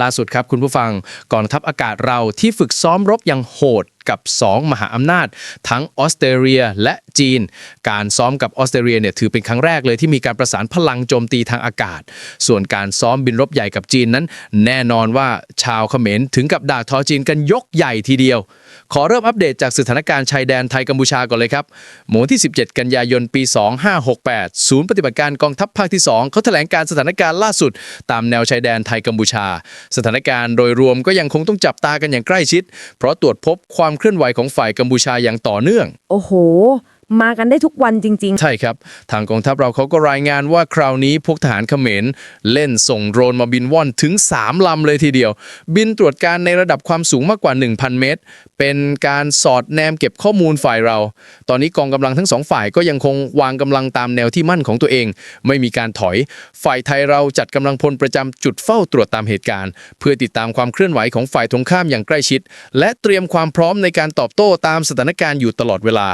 ล่าสุดครับคุณผู้ฟังกองทัพอากาศเราที่ฝึกซ้อมรบอย่างโหดกับ 2 มหาอำนาจ ทั้งออสเตรเลียและจีน การซ้อมกับออสเตรเลียเนี่ยถือเป็นครั้งแรกเลยที่มีการประสานพลังโจมตีทางอากาศ ส่วนการซ้อมบินรบใหญ่กับจีนนั้น แน่นอนว่าชาวเขมรถึงกับด่าทอจีนกันยกใหญ่ทีเดียว ขอเริ่มอัปเดตจากสถานการณ์ชายแดนไทยกัมพูชาก่อนเลยครับเมื่อวันที่ 17 กันยายนปี 2568 ศูนย์ปฏิบัติการกองทัพภาคที่ 2 เขาแถลงการสถานการณ์ล่าสุด ตามแนวชายแดนไทยกัมพูชา สถานการณ์โดยรวมก็ยังคงต้องจับตากันอย่างใกล้ชิด เพราะตรวจพบความเคลื่อนไหวของฝ่ายกัมพูชาอย่างต่อเนื่อง โอ้โห มากันได้ทุกวันจริง ๆ ใช่ครับ ทางกองทัพเราเขาก็รายงานว่าคราวนี้พวกทหารเขมรเล่นส่งโดรนมาบินว่อนถึง 3 ลำเลยทีเดียว บินตรวจการในระดับความสูงมากกว่า 1,000 เมตร เป็นการสอดแนมเก็บข้อมูลฝ่ายเรา ตอนนี้กองกำลังทั้งสองฝ่ายก็ยังคงวางกำลังตามแนวที่มั่นของตัวเอง ไม่มีการถอย ฝ่ายไทยเราจัดกำลังพลประจำจุดเฝ้าตรวจตามเหตุการณ์ เพื่อติดตามความเคลื่อนไหวของฝ่ายตรงข้ามอย่างใกล้ชิด และเตรียมความพร้อมในการตอบโต้ตามสถานการณ์อยู่ตลอดเวลา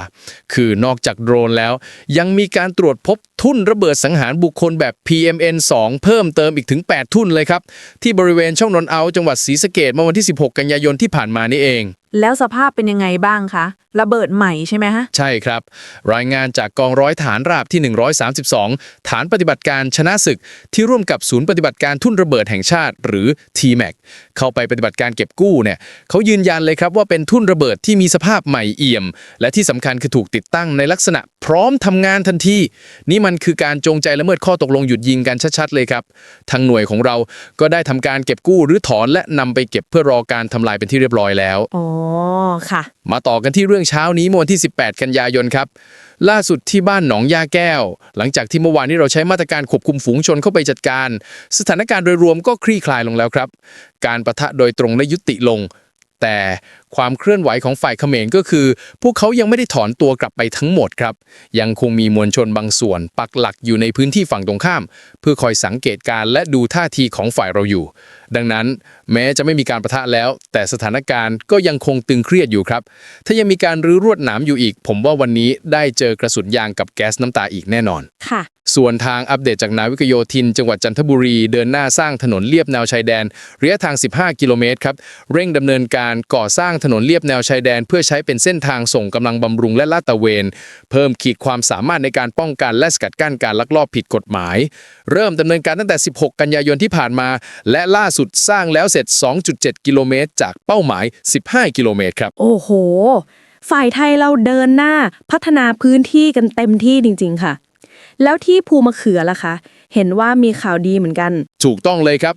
คือนอกจากโดรนแล้ว ยังมีการตรวจพบทุ่นระเบิดสังหารบุคคลแบบ PMN 2 เพิ่มเติมอีกถึง 8 ทุ่นเลยครับ ที่บริเวณช่องนนเอาจังหวัดศรีสะเกดเมื่อวันที่ 16 กันยายนที่ผ่านมานี่เอง แล้วสภาพเป็นยังไงบ้างคะ ระเบิดใหม่ใช่ไหมฮะ ใช่ครับ รายงานจากกองร้อยฐานราบที่ 132 ฐานปฏิบัติการชนะศึก ที่ร่วมกับศูนย์ปฏิบัติการทุ่นระเบิดแห่งชาติ หรือ TMAC เข้าไปปฏิบัติการเก็บกู้เนี่ยเขายืนยันเลยครับว่าเป็นทุ่นระเบิดที่มีสภาพใหม่เอี่ยม และที่สำคัญคือถูกติดตั้งในลักษณะพร้อมทำงานทันที นี่มันคือการจงใจละเมิดข้อตกลงหยุดยิงกันชัดๆเลยครับ ทางหน่วยของเราก็ได้ทำการเก็บกู้หรือถอนและนำไปเก็บเพื่อรอการทำลายเป็นที่เรียบร้อยแล้ว อ๋อ ค่ะ มาต่อกันที่เรื่องเช้านี้เมื่อวันที่ 18 กันยายนครับ ล่าสุดที่บ้านหนองยาแก้ว หลังจากที่เมื่อวานนี้เราใช้มาตรการควบคุมฝูงชนเข้าไปจัดการ สถานการณ์โดยรวมก็คลี่คลายลงแล้วครับ การประทะโดยตรงได้ยุติลง แต่ความเคลื่อนไหวของฝ่ายเขมรก็คือ พวกเขายังไม่ได้ถอนตัวกลับไปทั้งหมดครับ ยังคงมีมวลชนบางส่วน ปักหลักอยู่ในพื้นที่ฝั่งตรงข้าม เพื่อคอยสังเกตการณ์และดูท่าทีของฝ่ายเราอยู่ ดังนั้นแม้จะไม่มีการประทะแล้ว แต่สถานการณ์ก็ยังคงตึงเครียดอยู่ครับ ถ้ายังมีการรื้อรวดหนามอยู่อีก ผมว่าวันนี้ได้เจอกระสุนยางกับแก๊สน้ำตาอีกแน่นอนค่ะส่วนทางอัปเดตจากนาวิกโยธิน จังหวัดจันทบุรี เดินหน้าสร้างถนนเลียบแนวชายแดนระยะทาง 15 กิโลเมตรครับ เร่งดำเนินการก่อสร้างถนนเลียบแนวชายแดน เพื่อใช้เป็นเส้นทางส่งกำลังบำรุงและลาดตระเวน เพิ่มขีดความสามารถในการป้องกันและสกัดกั้นการลักลอบผิดกฎหมาย เริ่มดำเนินการตั้งแต่ 16 กันยายนที่ผ่านมา และล่าสุดสร้างแล้วเสร็จ 2.7 กิโลเมตร จากเป้าหมาย 15 กิโลเมตรครับ โอ้โห ฝ่ายไทยเราเดินหน้าพัฒนาพื้นที่กันเต็มที่จริง ๆ ค่ะ แล้วที่ภูมะเขือล่ะคะ เห็นว่ามีข่าวดีเหมือนกัน ถูกต้องเลยครับ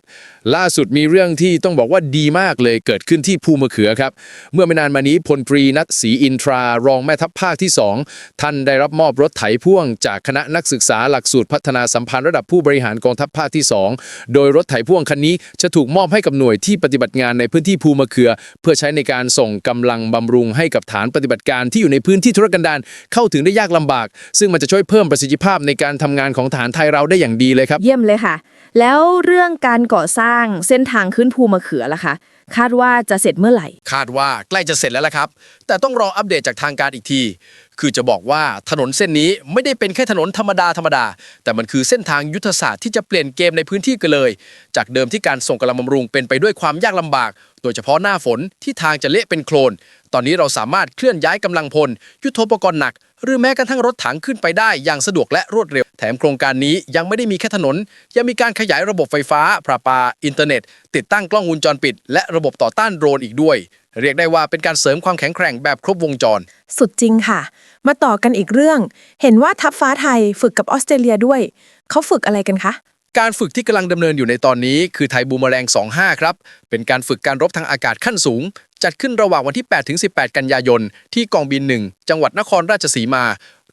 ล่าสุดมีเรื่องที่ต้องบอกว่าดีมากเลยเกิดขึ้นที่ภูมะเขือครับ เมื่อไม่นานมานี้พลตรีนัทศรีอินทรารองแม่ทัพภาคที่ 2 ท่านได้รับมอบรถไถพ่วง จากคณะนักศึกษาหลักสูตรพัฒนาสัมพันธ์ระดับผู้บริหารกองทัพภาคที่ 2 โดยรถไถพ่วงคันนี้จะถูกมอบให้กับหน่วยที่ปฏิบัติงานในพื้นที่ภูมะเขือ เพื่อใช้ในการส่งกำลังบำรุงให้กับฐานปฏิบัติการที่อยู่ในพื้นที่ธุรกันดารเข้าถึงได้ยากลำบาก ซึ่งมันจะช่วยเพิ่มประสิทธิภาพในการทำงานของฐานไทยเราได้อย่างดีเลยครับ เยี่ยมเลยค่ะ แล้วเรื่องการก่อสร้างเส้นทางขึ้นภูมะเขือล่ะคะ คาดว่าจะเสร็จเมื่อไหร่ คาดว่าใกล้จะเสร็จแล้วละครับ แต่ต้องรออัปเดตจากทางการอีกที คือจะบอกว่าถนนเส้นนี้ไม่ได้เป็นแค่ถนนธรรมดาธรรมดา แต่มันคือเส้นทางยุทธศาสตร์ที่จะเปลี่ยนเกมในพื้นที่กันเลย จากเดิมที่การส่งกำลังบำรุงเป็นไปด้วยความยากลำบาก โดยเฉพาะหน้าฝนที่ทางจะเละเป็นโคลน ตอนนี้เราสามารถเคลื่อนย้ายกำลังพล ยุทโธปกรณ์หนัก หรือแม้กระทั่งรถถังขึ้นไปได้อย่างสะดวกและรวดเร็ว แถมโครงการนี้ยังไม่ได้มีแค่ถนน ยังมีการขยายระบบไฟฟ้าประปา อินเทอร์เน็ต ติดตั้งกล้องวงจรปิด และระบบต่อต้านโดรนอีกด้วย เรียกได้ว่าเป็นการเสริมความแข็งแกร่งแบบครบวงจร สุดจริงค่ะ มาต่อกันอีกเรื่อง เห็นว่าทัพฟ้าไทยฝึกกับออสเตรเลียด้วย เขาฝึกอะไรกันคะการฝึกที่กำลังดำเนินอยู่ในตอนนี้คือไทยบูมแมลง 25 ครับ เป็นการฝึกการรบทางอากาศขั้นสูง จัดขึ้นระหว่างวันที่ 8 ถึง 18 กันยายน ที่กองบิน 1 จังหวัดนครราชสีมา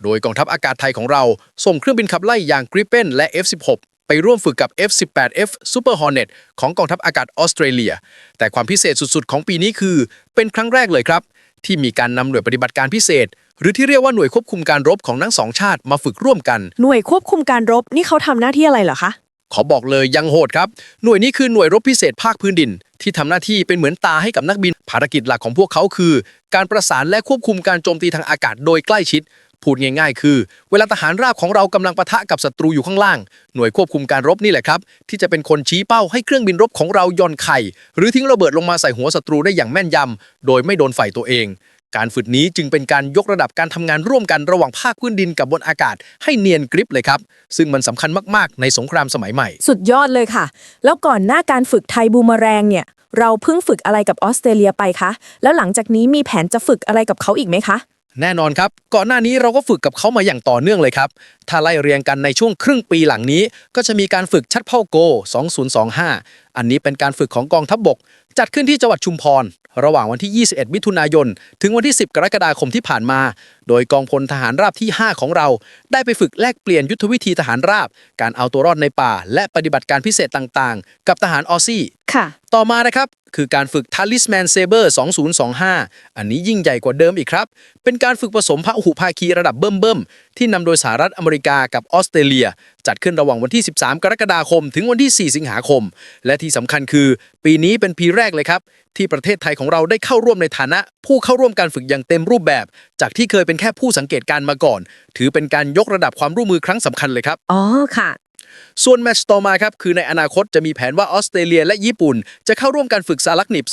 โดยกองทัพอากาศไทยของเรา ส่งเครื่องบินขับไล่อย่าง Gripen และ F16 ไปร่วมฝึกกับ F18F Super Hornet ของกองทัพอากาศออสเตรเลีย แต่ความพิเศษสุดๆ ของปีนี้คือ เป็นครั้งแรกเลยครับ ที่มีการนำหน่วยปฏิบัติการพิเศษ หรือที่เรียกว่าหน่วยควบคุมการรบของทั้งสองชาติมาฝึกร่วมกัน หน่วยควบคุมการรบนี่เขาทำหน้าที่อะไรเหรอคะ ขอบอกเลยยังโหดครับ หน่วยนี้คือหน่วยรบพิเศษภาคพื้นดิน ที่ทำหน้าที่เป็นเหมือนตาให้กับนักบิน ภารกิจหลักของพวกเขาคือ การประสานและควบคุมการโจมตีทางอากาศโดยใกล้ชิด พูดง่าย ๆ คือ เวลาทหารราบของเรากำลังปะทะกับศัตรูอยู่ข้างล่าง หน่วยควบคุมการรบนี่แหละครับ ที่จะเป็นคนชี้เป้าให้เครื่องบินรบของเราย่อนไข่ หรือทิ้งระเบิดลงมาใส่หัวศัตรูได้อย่างแม่นยำโดยไม่โดนฝ่ายตัวเอง การฝึกนี้จึงเป็นการยกระดับการทำงานร่วมกันระหว่างภาคพื้นดินกับบนอากาศ ให้เนียนกริบเลยครับ ซึ่งมันสำคัญมากๆ ในสงครามสมัยใหม่ สุดยอดเลยค่ะ แล้วก่อนหน้าการฝึกไทยบูมเมอแรงเนี่ย เราเพิ่งฝึกอะไรกับออสเตรเลียไปคะ แล้วหลังจากนี้มีแผนจะฝึกอะไรกับเขาอีกไหมคะ แน่นอนครับ ก่อนหน้านี้เราก็ฝึกกับเขามาอย่างต่อเนื่องเลยครับถ้าไล่เรียงกันในช่วงครึ่งปีหลังนี้ ก็จะมีการฝึกชัดเผ่าโก 2025 อันนี้เป็นการฝึกของกองทัพบบก จัดขึ้นที่จังหวัดชุมพร ระหว่างวันที่ 21 มิถุนายน ถึงวันที่ 10 กรกฎาคมที่ผ่านมา โดยกองพลทหารราบที่ 5 ของเรา ได้ไปฝึกแลกเปลี่ยนยุทธวิธีทหารราบ การเอาตัวรอดในป่า และปฏิบัติการพิเศษต่างๆ กับทหารออซี่ค่ะต่อมานะครับคือการฝึก Talisman Saber 2025 อันนี้ยิ่งใหญ่กว่าเดิมอีกครับ เป็นการฝึกผสมพหุภาคีระดับเบิ่มๆ ที่นำโดยสหรัฐอเมริกากับออสเตรเลีย จัดขึ้นระหว่างวันที่ 13 กรกฎาคม ถึงวันที่ 4 สิงหาคม และที่สำคัญคือ ปีนี้เป็นปีแรกเลยครับ ที่ประเทศไทยของเราได้เข้าร่วมในฐานะ ผู้เข้าร่วมการฝึกอย่างเต็มรูปแบบ จากที่เคยเป็นแค่ผู้สังเกตการมาก่อน ถือเป็นการยกระดับความร่วมมือครั้งสำคัญเลยครับ อ๋อค่ะ ส่วนแมตช์ต่อมาครับคือในอนาคตจะมีแผนว่าออสเตรเลียและญี่ปุ่น จะเข้าร่วมการฝึกซาลักนิบ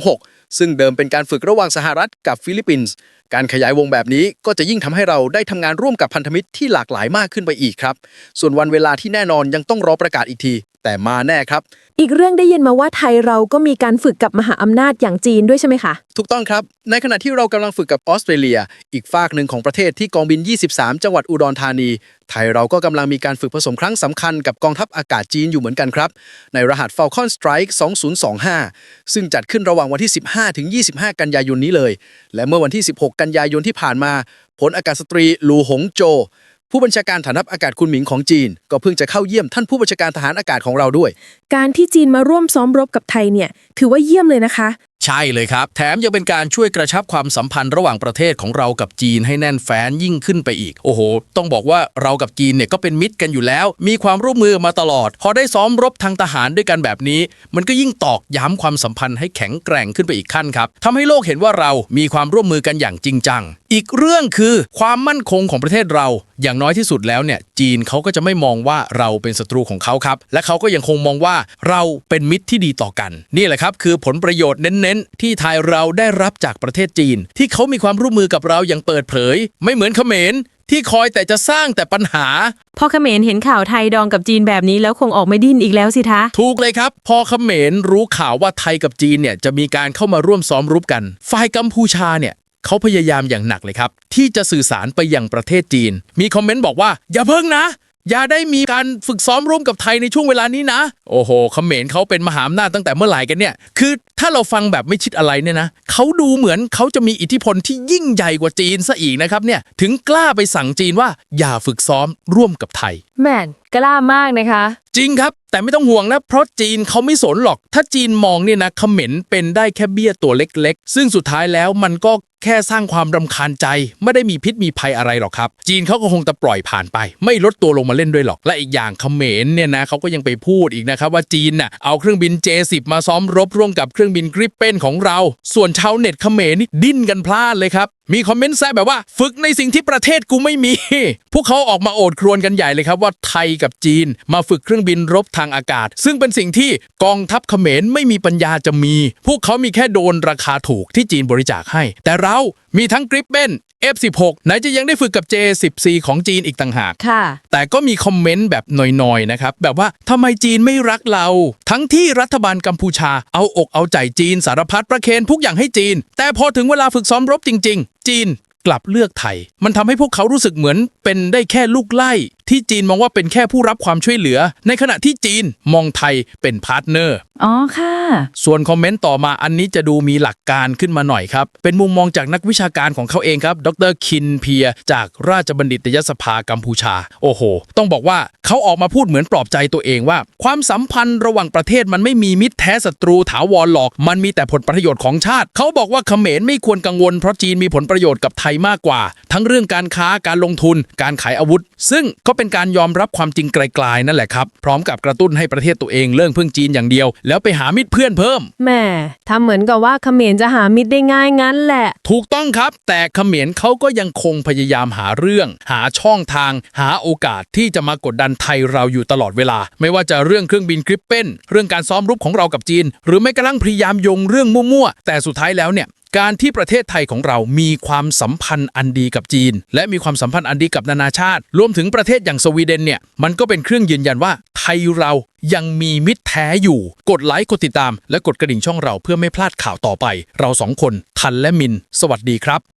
2026 ซึ่งเดิมเป็นการฝึกระหว่างสหรัฐกับฟิลิปปินส์ การขยายวงแบบนี้ก็จะยิ่งทำให้เราได้ทำงานร่วมกับพันธมิตรที่หลากหลายมากขึ้นไปอีกครับ ส่วนวันเวลาที่แน่นอนยังต้องรอประกาศอีกที แต่มาแน่ครับ อีกเรื่องได้ยินมาว่าไทยเราก็มีการฝึกกับมหาอำนาจอย่างจีนด้วยใช่ไหมคะ ถูกต้องครับ ในขณะที่เรากำลังฝึกกับออสเตรเลีย อีกฝากหนึ่งของประเทศที่กองบิน 23 จังหวัดอุดรธานี ไทยเราก็กำลังมีการฝึกผสมครั้งสำคัญกับกองทัพอากาศจีนอยู่เหมือนกันครับ ในรหัส Falcon Strike 2025 ซึ่งจัดขึ้นระหว่างวันที่ 15 ถึง 25 กันยายนนี้เลย และเมื่อวันที่ 16 กันยายนที่ผ่านมาพลอากาศสตรีหลูหงโจ ผู้บัญชาการฐานทัพอากาศคุณหมิงของจีน ก็เพิ่งจะเข้าเยี่ยมท่านผู้บัญชาการทหารอากาศของเราด้วย การที่จีนมาร่วมซ้อมรบกับไทยเนี่ย ถือว่าเยี่ยมเลยนะคะ ใช่เลยครับ แถมยังเป็นการช่วยกระชับความสัมพันธ์ระหว่างประเทศของเรากับจีนให้แน่นแฟ้นยิ่งขึ้นไปอีก โอ้โห ต้องบอกว่าเรากับจีนเนี่ยก็เป็นมิตรกันอยู่แล้ว มีความร่วมมือมาตลอด พอได้ซ้อมรบทางทหารด้วยกันแบบนี้ มันก็ยิ่งตอกย้ำความสัมพันธ์ให้แข็งแกร่งขึ้นไปอีกขั้นครับทำให้โลกเห็นว่าเรามีความร่วมมือกันอย่างจริงจัง อีกเรื่องคือความมั่นคงของประเทศเรา อย่างน้อยที่สุดแล้วเนี่ยจีนเขาก็จะไม่มองว่าเราเป็นศัตรูของเขาครับ และเขาก็ยังคงมองว่าเราเป็นมิตรที่ดีต่อกัน นี่แหละครับคือผลประโยชน์เน้นๆที่ไทยเราได้รับจากประเทศจีน ที่เขามีความร่วมมือกับเราอย่างเปิดเผย ไม่เหมือนเขมรที่คอยแต่จะสร้างแต่ปัญหา พอเขมรเห็นข่าวไทยดองกับจีนแบบนี้แล้วคงออกไม่ดิ้นอีกแล้วสิทะ ถูกเลยครับ พอเขมรรู้ข่าวว่าไทยกับจีนเนี่ยจะมีการเข้ามาร่วมซ้อมรบกัน ฝ่ายกัมพูชาเนี่ยเขาพยายามอย่างหนักเลยครับ ที่จะสื่อสารไปยังประเทศจีน มีคอมเมนต์บอกว่า อย่าเพิ่งนะ อย่าได้มีการฝึกซ้อมร่วมกับไทยในช่วงเวลานี้นะ โอ้โหเขมรเขาเป็นมหาอำนาจตั้งแต่เมื่อไหร่กันเนี่ย คือถ้าเราฟังแบบไม่ชิดอะไรเนี่ยนะเขาดูเหมือนเขาจะมีอิทธิพลที่ยิ่งใหญ่กว่าจีนซะอีกนะครับเนี่ย ถึงกล้าไปสั่งจีนว่าอย่าฝึกซ้อมร่วมกับไทยแมนกล้ามากนะคะ จริงครับ แต่ไม่ต้องห่วงนะ เพราะจีนเขาไม่สนหรอก ถ้าจีนมองเนี่ยนะเขมรเป็นได้แค่เบี้ยตัวเล็กๆ ซึ่งสุดท้ายแล้วมันก็แค่สร้างความรำคาญใจ ไม่ได้มีพิษมีภัยอะไรหรอกครับ จีนเขาก็คงจะปล่อยผ่านไป ไม่ลดตัวลงมาเล่นด้วยหรอก และอีกอย่างเขมรเนี่ยนะเขาก็ยังไปพูดอีกนะครับว่าจีนน่ะเอาเครื่องบิน J10 มาซ้อมรบร่วมกับเครื่องบินกริปเป็นของเรา ส่วนชาวเน็ตเขมรนี่ดิ้นกันพลาดเลยครับมีคอมเมนต์แซะแบบว่าฝึกในสิ่งที่ประเทศกูไม่มี พวกเขาออกมาโอดครวญกันใหญ่เลยครับว่าไทยกับจีน มาฝึกเครื่องบินรบทางอากาศ ซึ่งเป็นสิ่งที่กองทัพเขมรไม่มีปัญญาจะมี พวกเขามีแค่โดนราคาถูกที่จีนบริจาคให้ แต่เรามีทั้งกริปเบน F16 ไหนจะยังได้ฝึกกับ J10C ของจีนอีกต่างหาก ค่ะ แต่ก็มีคอมเมนต์แบบหน่อยๆ นะครับ แบบว่าทำไมจีนไม่รักเรา ทั้งที่รัฐบาลกัมพูชาเอาอกเอาใจจีนสารพัดประเคนทุกอย่างให้จีน แต่พอถึงเวลาฝึกซ้อมรบจริงๆ จีนกลับเลือกไทย มันทำให้พวกเขารู้สึกเหมือนเป็นได้แค่ลูกไล่ที่จีนมองว่าเป็นแค่ผู้รับความช่วยเหลือ ในขณะที่จีนมองไทยเป็นพาร์ทเนอร์ อ๋อค่ะ ส่วนคอมเมนต์ต่อมาอันนี้จะดูมีหลักการขึ้นมาหน่อยครับ เป็นมุมมองจากนักวิชาการของเขาเองครับ ดรคินเพีย จากราชบัณฑิตยสภากัมพูชา โอ้โห ต้องบอกว่าเขาออกมาพูดเหมือนปลอบใจตัวเองว่า ความสัมพันธ์ระหว่างประเทศมันไม่มีมิตรแท้ศัตรูถาวรหรอก มันมีแต่ผลประโยชน์ของชาติ เขาบอกว่าเขมรไม่ควรกังวลเพราะจีนมีผลประโยชน์กับไทยมากกว่า ทั้งเรื่องการค้าการลงทุน การขายอาวุธ ซึ่งก็ะเป็นการยอมรับความจริงไกลๆนั่นแหละครับ พร้อมกับกระตุ้นให้ประเทศตัวเองเลิกพึ่งจีนอย่างเดียว แล้วไปหามิตรเพื่อนเพิ่ม แหม่ทำเหมือนกับว่าเขมรจะหามิตรได้ง่ายงั้นแหละ ถูกต้องครับ แต่เขมรเขาก็ยังคงพยายามหาเรื่อง หาช่องทาง หาโอกาสที่จะมากดดันไทยเราอยู่ตลอดเวลา ไม่ว่าจะเรื่องเครื่องบินกริปเป็นเรื่องการซ้อมรบของเรากับจีน หรือไม่กระทั่งพยายามโยงเรื่องมั่วๆแต่สุดท้ายแล้วเนี่ย การที่ประเทศไทยของเรามีความสัมพันธ์อันดีกับจีน และมีความสัมพันธ์อันดีกับนานาชาติ รวมถึงประเทศอย่างสวีเดนเนี่ยมันก็เป็นเครื่องยืนยันว่าไทยเรายังมีมิตรแท้อยู่ กดไลค์กดติดตาม และกดกระดิ่งช่องเราเพื่อไม่พลาดข่าวต่อไป เราสองคนทันและมิน สวัสดีครับ